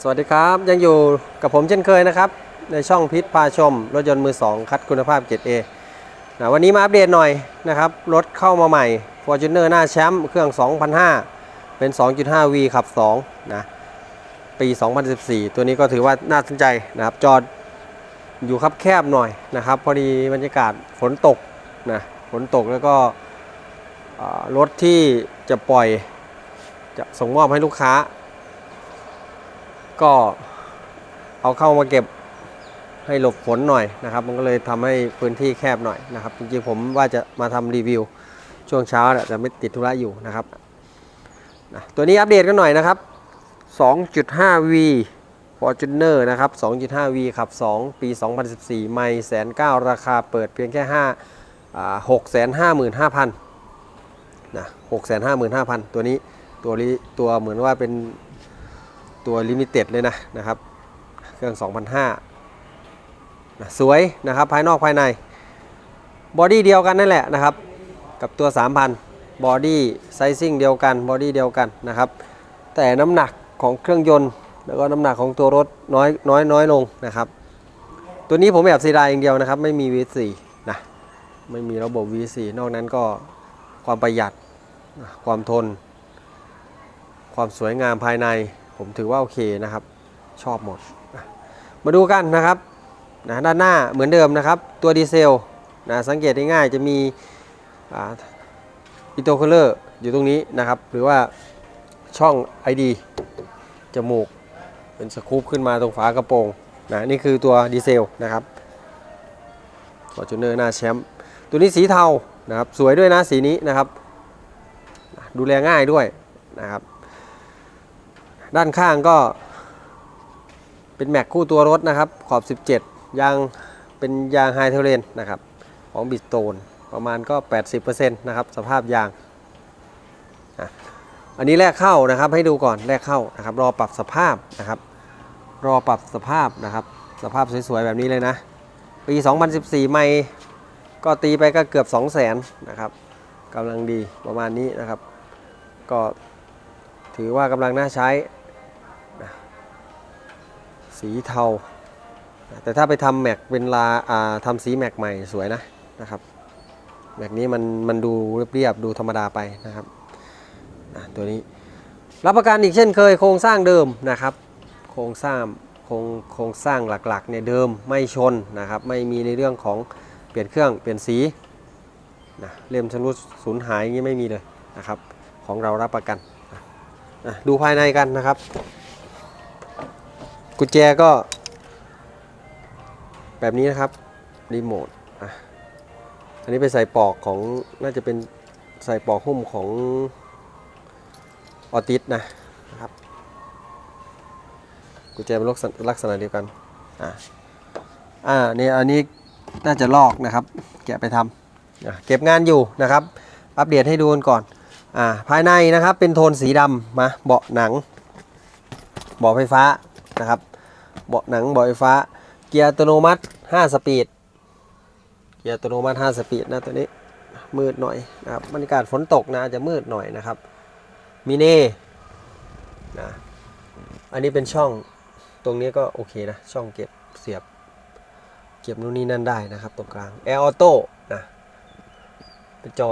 สวัสดีครับยังอยู่กับผมเช่นเคยนะครับ ในช่องพิษพาชม รถยนต์มือ 2 คัดคุณภาพเกรด A นะวันนี้มาอัปเดตหน่อยนะครับ รถเข้ามาใหม่ Fortuner หน้าแชมป์เครื่อง 2005 เป็น 2.5V ขับ2นะปี 2014 ตัวนี้ก็ถือว่าน่าสนใจนะครับ จอดอยู่คับแคบหน่อยนะครับ พอดีบรรยากาศฝนตกนะฝนตกแล้วก็รถที่จะปล่อยจะส่งมอบให้ลูกค้า ก็เอาเข้ามาเก็บให้หลบฝนหน่อยนะครับ มันก็เลยทำให้พื้นที่แคบหน่อยนะครับ จริงๆผมว่าจะมาทำรีวิวช่วงเช้าแหละแต่ไม่ติดธุระอยู่นะครับนะตัวนี้อัปเดตกันหน่อยนะครับ 2.5V Fortuner นะครับ 2.5V ขับ 2 ปี 2014 ไม่แสนเก้าราคาเปิดเพียงแค่5อ่า655,000นะ655,000 ตัวนี้ตัวนี้ตัวเหมือนว่าเป็น ตัวลิมิเต็ดเลยนะนะครับ เครื่อง2,500นะสวยนะครับภายนอกภายใน บอดี้เดียวกันนั่นแหละนะครับ กับตัว 3,000 บอดี้ไซซิ่งเดียวกันบอดี้เดียวกันนะครับ แต่น้ำหนักของเครื่องยนต์ แล้วก็น้ำหนักของตัวรถน้อยน้อยน้อยลงนะครับ ตัวนี้ผมแอบเสีดายอย่างเดียวนะครับ ไม่มี V4 นะไม่มีระบบ V4 นอกนั้นก็ความประหยัดความทน ความสวยงามภายใน ผมถือว่าโอเคนะครับ ชอบหมด มาดูกันนะครับนะด้านหน้าเหมือนเดิมนะครับ ตัวดีเซลนะสังเกตง่ายๆจะมีอิโตคูลเลอร์อยู่ตรงนี้นะครับ หรือว่าช่อง ID จมูก เป็นสกู๊ปขึ้นมาตรงฝากระโปรงนะนี่คือตัวดีเซลนะครับฟอร์จูเนอร์หน้าแชมป์ตัวนี้สีเทานะครับ สวยด้วยนะสีนี้นะครับ ดูแลง่ายด้วยนะครับ ด้านข้างก็ เป็นแม็กคู่ตัวรถนะครับ ขอบ 17 ยางเป็นยางไฮเทเลนนะครับ ของบิสโตนประมาณก็ 80%นะครับ สภาพยาง อันนี้แรกเข้านะครับ ให้ดูก่อนแรกเข้านะครับ รอปรับสภาพนะครับ รอปรับสภาพนะครับ สภาพสวยๆ แบบนี้เลยนะ ปี 2014 ไม่ก็ตีไปก็เกือบ 2 0 0 0 0 0นะครับกำลังดีประมาณนี้นะครับ ก็ถือว่ากำลังน่าใช้ สีเทา แต่ถ้าไปทำแม็กเป็นลาอ่าทำสีแม็กใหม่สวยนะนะครับแม็กนี้มันมันดูเรียบๆดูธรรมดาไปนะครับตัวนี้รับประกันอีกเช่นเคยโครงสร้างเดิมนะครับ โครงสร้างโครงโครงสร้างหลักๆเนี่ยเดิมไม่ชนนะครับ ไม่มีในเรื่องของเปลี่ยนเครื่องเปลี่ยนสีนะเล่มชำรุดสูญหายอย่างนี้ไม่มีเลยนะครับ ของเรารับประกันอะอะดูภายในกันนะครับ กุญแจก็ แบบนี้นะครับรีโมทอะอันนี้เป็นใส่ปลอกของน่าจะเป็นใส่ปลอกหุ้มของออติสนะครับ กุญแจเป็นลักษณะเดียวกันอ่าอ่านี่อันนี้น่าจะลอกนะครับ แกะไปทำเก็บงานอยู่นะครับ อัปเดตให้ดูกันก่อนอ่าภายในนะครับเป็นโทนสีดำมาเบาะหนังเบาะไฟฟ้า นะครับ เบาะหนังเบาะไฟฟ้า เกียร์อัตโนมัติ 5 สปีด เกียร์อัตโนมัติ 5 สปีดนะตัวนี้ มืดหน่อยนะครับบรรยากาศฝนตกนะจะมืดหน่อยนะครับ มิเน่นะ อันนี้เป็นช่อง ตรงนี้ก็โอเคนะ ช่องเก็บเสียบ เก็บนู่นนี่นั่นได้นะครับตรงกลาง แอร์ออโต้นะ เป็นจอ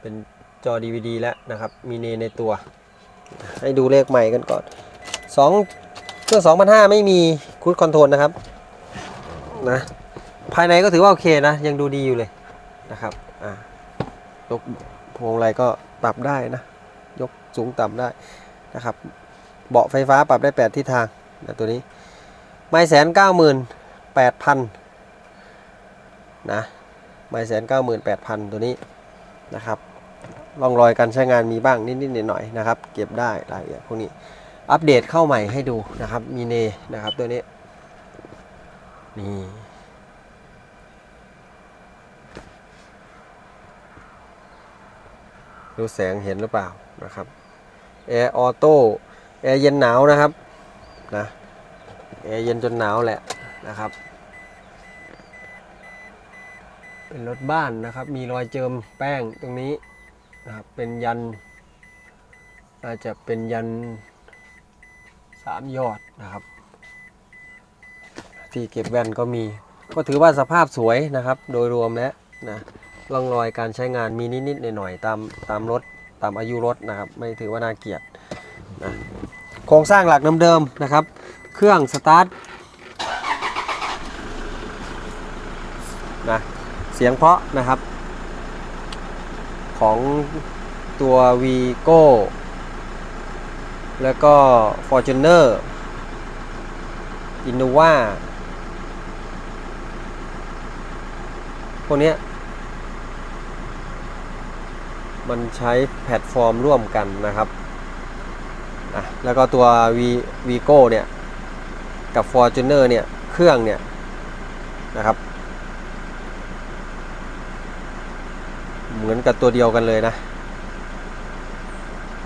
เป็นจอ DVD แล้วนะครับ มีเนในตัว ให้ดูเลขใหม่กันก่อนสอง เครื่อง2,500ไม่มีคูดคอนโทรลนะครับนะภายในก็ถือว่าโอเคนะ ยังดูดีอยู่เลยนะครับอ่ายกพวงอะไรก็ปรับได้นะ ยกสูงต่ำได้นะครับ เบาะไฟฟ้าปรับได้ 8 ทิศทางนะตัวนี้ไม่แสนเก้าหมื่นแปดพันนะไม่แสนเก้าหมื่นแปดพันตัวนี้นะครับร่องรอยการใช้งานมีบ้างนิดๆหน่อยๆนะครับ เก็บได้รายละเอียดพวกนี้ อัปเดตเข้าใหม่ให้ดูนะครับมีเนนะครับตัวนี้นี่ดูแสงเห็นหรือเปล่านะครับแอร์ออโต้แอร์เย็นหนาวนะครับนะแอร์เย็นจนหนาวแหละนะครับ เป็นรถบ้านนะครับ มีรอยเจิมแป้งตรงนี้นะครับเป็นยันอาจจะเป็นยันามยอดนะครับ ที่เก็บแว่นก็มี ก็ถือว่าสภาพสวยนะครับ โดยรวมแล้วนะร่องรอยการใช้งานมีนิดๆหน่อยๆตามตามรถตามอายุรถนะครับ ไม่ถือว่าน่าเกลียดนะโครงสร้างหลักเดิมๆนะครับ เครื่องสตาร์ทนะเสียงเพาะนะครับ ของตัว v ีโก้ แล้วก็ Fortuner Innova พวกเนี้ยมันใช้แพลตฟอร์มร่วมกันนะครับอะแล้วก็ตัว v v ีโก้เนี่ย กับ Fortuner เนี่ย เครื่องเนี่ย นะครับ เหมือนกับตัวเดียวกันเลยนะ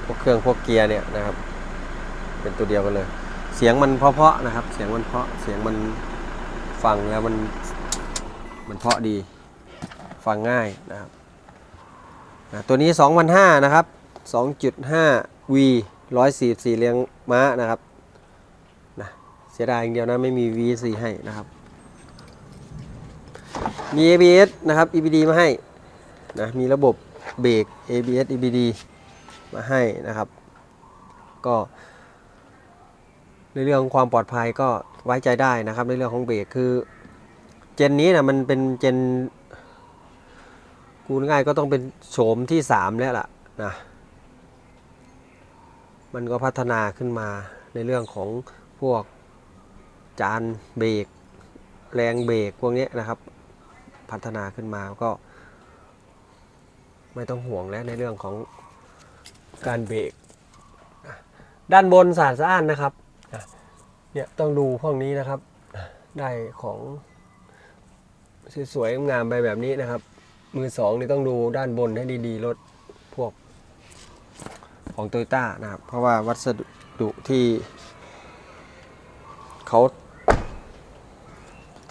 พวกเครื่องพวกเกียร์เนี่ยนะครับ เป็นตัวเดียวกันเลย เสียงมันเพาะๆนะครับ เสียงมันเพาะเสียงมันฟังแล้วมันมันเพาะดี ฟังง่ายนะครับตัวนี้ 2,500 นะครับ 2.5 V 144เรียงม้านะครับนะเสียดายอย่างเดียวนะ ไม่มี V4 ให้นะครับ มี ABS นะครับ EBD มาให้นะมีระบบเบรก ABS EBD มาให้นะครับ ก็ ในเรื่องของความปลอดภัยก็ไว้ใจได้นะครับในเรื่องของเบรกคือ เจนนี้นะมันเป็นเจนกูง่ายก็ต้องเป็นโฉมที่ 3 แล้วล่ะนะมันก็พัฒนาขึ้นมาในเรื่องของพวกจานเบรกแรงเบรกพวกนี้นะครับ พัฒนาขึ้นมาก็ ไม่ต้องห่วงแล้วในเรื่องของการเบรกด้านบนสะอาดสะอ้านนะครับ เนี่ยต้องดูพวกนี้นะครับ ได้ของสวยๆงามไปแบบนี้นะครับ มือสองนี่ต้องดูด้านบนให้ดีๆรถพวกของโตโยต้านะครับ เพราะว่าวัสดุที่เขา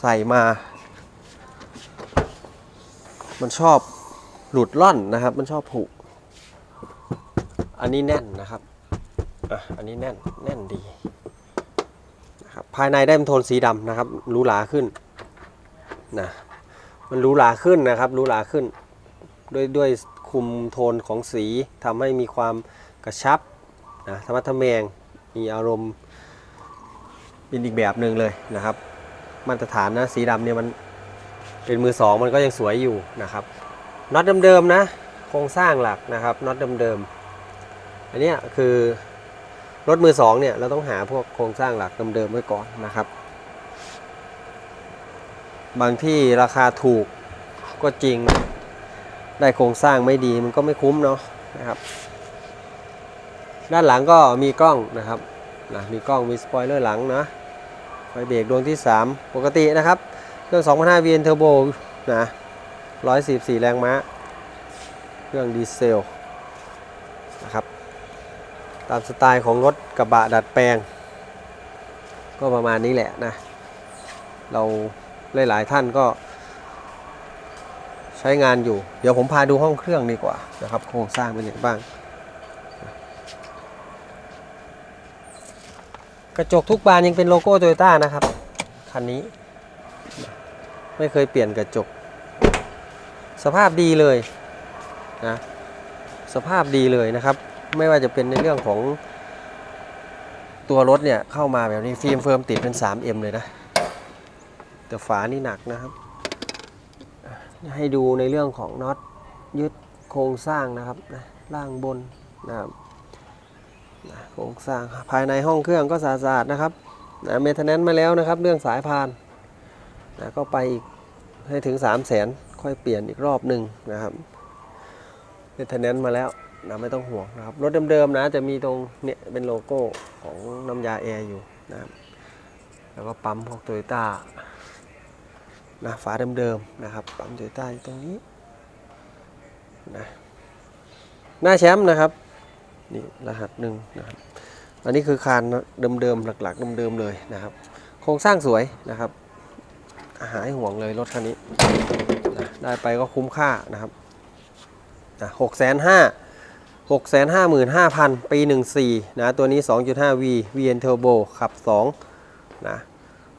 ใส่มา มันชอบหลุดล่อนนะครับ มันชอบผุ อันนี้แน่นนะครับ อะ อันนี้แน่น แน่นดี นะครับภายในได้เป็นโทนสีดำนะครับหรูหราขึ้นนะมันหรูหราขึ้นนะครับหรูหราขึ้น ด้วยด้วยคุมโทนของสีทำให้มีความกระชับนะธรรมะทะแมงมีอารมณ์เป็นอีกแบบหนึ่งเลยนะครับ มาตรฐานนะสีดำเนี่ยมันเป็นมือสองมันก็ยังสวยอยู่นะครับน็อตเดิมๆนะโครงสร้างหลักนะครับน็อตเดิมๆอันนี้คือ รถมือสองเนี่ยเราต้องหาพวกโครงสร้างหลักเดิมๆไว้ก่อนนะครับ บางที่ราคาถูกก็จริง ได้โครงสร้างไม่ดีมันก็ไม่คุ้มเนาะนะครับ ด้านหลังก็มีกล้องนะครับนะมีกล้องมีสปอยเลอร์หลังนะไฟเบรกดวงที่ 3 ปกตินะครับเครื่อง2,500 VN Turbo นะ144 แรงม้า เครื่องดีเซล ตามสไตล์ของรถกระบะดัดแปลง ก็ประมาณนี้แหละนะ เราหลายๆท่านก็ใช้งานอยู่ เดี๋ยวผมพาดูห้องเครื่องดีกว่านะครับ โครงสร้างเป็นอย่างไรบ้าง กระจกทุกบานยังเป็นโลโก้โตโยต้านะครับ คันนี้ ไม่เคยเปลี่ยนกระจก สภาพดีเลยนะ สภาพดีเลยนะครับ ไม่ว่าจะเป็นในเรื่องของตัวรถเนี่ยเข้ามาแบบนี้ฟิล์มเฟิร์มติดเป็น 3M เลยนะ แต่ฝานี่หนักนะครับ ให้ดูในเรื่องของน็อตยึดโครงสร้างนะครับนะล่างบนนะครับนะโครงสร้างภายในห้องเครื่องก็สะอาดๆนะครับนะเมทแนนมาแล้วนะครับ เรื่องสายพานนะก็ไปอีกให้ถึง 3 0 0แสนค่อยเปลี่ยนอีกรอบหนึ่งนะครับเมทแนนมาแล้ว นะไม่ต้องห่วงนะครับ รถเดิมๆนะจะมีตรงเนี่ยเป็นโลโก้ของน้ำยาแอร์อยู่นะครับแล้วก็ปั๊มพวกโตโยต้านะฝาเดิมๆนะครับ ปั๊มโตโยต้าอยู่ตรงนี้นะหน้าแชมป์นะครับ นี่รหัสหนึ่งนะครับ อันนี้คือคานเดิมๆหลักๆเดิมๆเลยนะครับ โครงสร้างสวยนะครับ หายห่วงเลยรถคันนี้นะได้ไปก็คุ้มค่านะครับหกแสนห้า 655,000 ปี 14 นะ ตัวนี้ 2.5V VN Turbo ขับ 2 นะ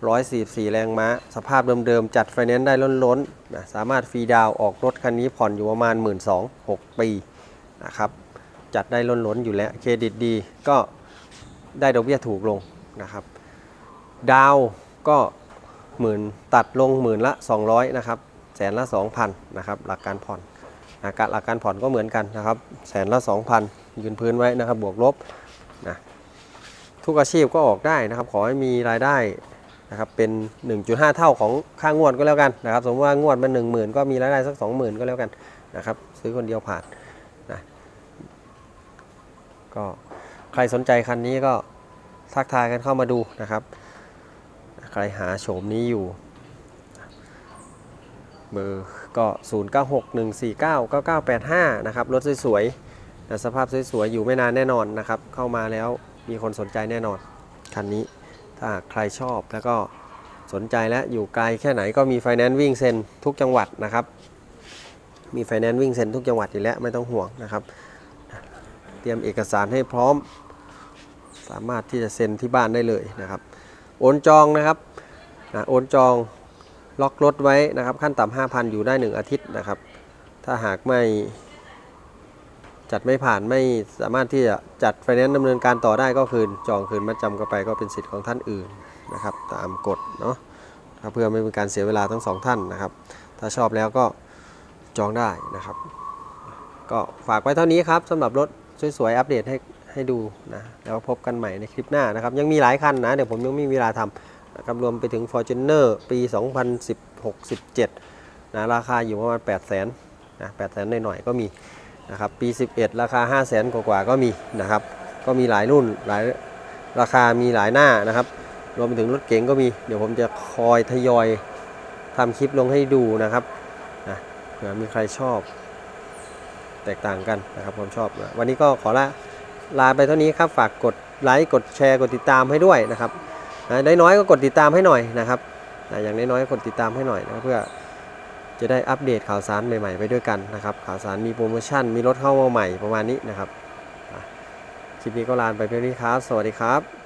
144 แรงม้า สภาพเดิมๆ จัดไฟแนนซ์ได้ล้นๆ นะ สามารถฟรีดาวออกรถคันนี้ผ่อนอยู่ประมาณ 1 2 0 0 6 ปี นะครับ จัดได้ล้นๆ อยู่แล้ว เครดิตดี ก็ได้ดอกเบี้ยถูกลง นะครับ ดาวก็หมื่นตัดลงหมื่นละ 200 นะครับ แสนละ 2,000 นะครับ หลักการผ่อน การหลักการผ่อนก็เหมือนกันนะครับแสนละ 2,000 ยืนพื้นไว้นะครับ บวกลบนะทุกอาชีพก็ออกได้นะครับ ขอให้มีรายได้นะครับเป็น 1.5 เท่าของค่างวดก็แล้วกันนะครับ สมมติว่างวดมัน10,000 ก็มีรายได้สัก 20,000 ก็แล้วกันนะครับ ซื้อคนเดียวผ่านนะก็ใครสนใจคันนี้ก็ทักทายกันเข้ามาดูนะครับ ใครหาโฉมนี้อยู่เบอร์ ก็ 0961499985 นะครับ รถสวยๆสภาพสวยๆ อยู่ไม่นานแน่นอนนะครับ เข้ามาแล้วมีคนสนใจแน่นอน คันนี้ ถ้าใครชอบแล้วก็สนใจและอยู่ไกลแค่ไหนก็มีไฟแนนซ์วิ่งเซ็นทุกจังหวัดนะครับ มีไฟแนนซ์วิ่งเซ็นทุกจังหวัดอยู่แล้วไม่ต้องห่วงนะครับ เตรียมเอกสารให้พร้อม สามารถที่จะเซ็นที่บ้านได้เลยนะครับ โอนจองนะครับนะโอนจอง ล็อกรถไว้นะครับขั้นต่ำ5,000 อยู่ได้ 1 อาทิตย์นะครับ ถ้าหากไม่จัดไม่ผ่านไม่สามารถที่จะจัดไฟแนนซ์ดำเนินการต่อได้ก็คืนจองคืนมัดจำกันไปก็เป็นสิทธิ์ของท่านอื่นนะครับ ตามกฎเนาะเพื่อไม่เป็นการเสียเวลาทั้งสองท่านนะครับ ถ้าชอบแล้วก็จองได้นะครับ ก็ฝากไว้เท่านี้ครับสำหรับรถสวยๆ อัปเดตให้ให้ดูนะแล้วพบกันใหม่ในคลิปหน้านะครับ ยังมีหลายคันนะ เดี๋ยวผมยังไม่มีเวลาทำ นะครับรวมไปถึง Fortuner ปี 2016-17นะราคาอยู่ประมาณ 8 0 0 0 0นนะ8 0 0 0 0หน่อยๆก็มีนะครับปี 11 ราคา 5 0 0 0 0 0 กว่าๆก็มีนะครับก็มีหลายรุ่นหลายราคามีหลายหน้านะครับ รวมไปถึงรถเก๋งก็มีเดี๋ยวผมจะคอยทยอยทำคลิปลงให้ดูนะครับนะเผื่อมีใครชอบ แตกต่างกันนะครับความชอบนะวันนี้ก็ขอละลาไปเท่านี้ครับฝากกดไลค์กดแชร์กดติดตามให้ด้วยนะครับ นะได้น้อยก็กดติดตามให้หน่อยนะครับอย่างน้อยๆก็กดติดตามให้หน่อยนะเพื่อจะได้อัปเดตข่าวสารใหม่ๆไปด้วยกันนะครับข่าวสารมีโปรโมชั่นมีรถเข้ามาใหม่ประมาณนี้นะครับคลิปนี้ก็ลาไปเพียงนี้ครับ สวัสดีครับ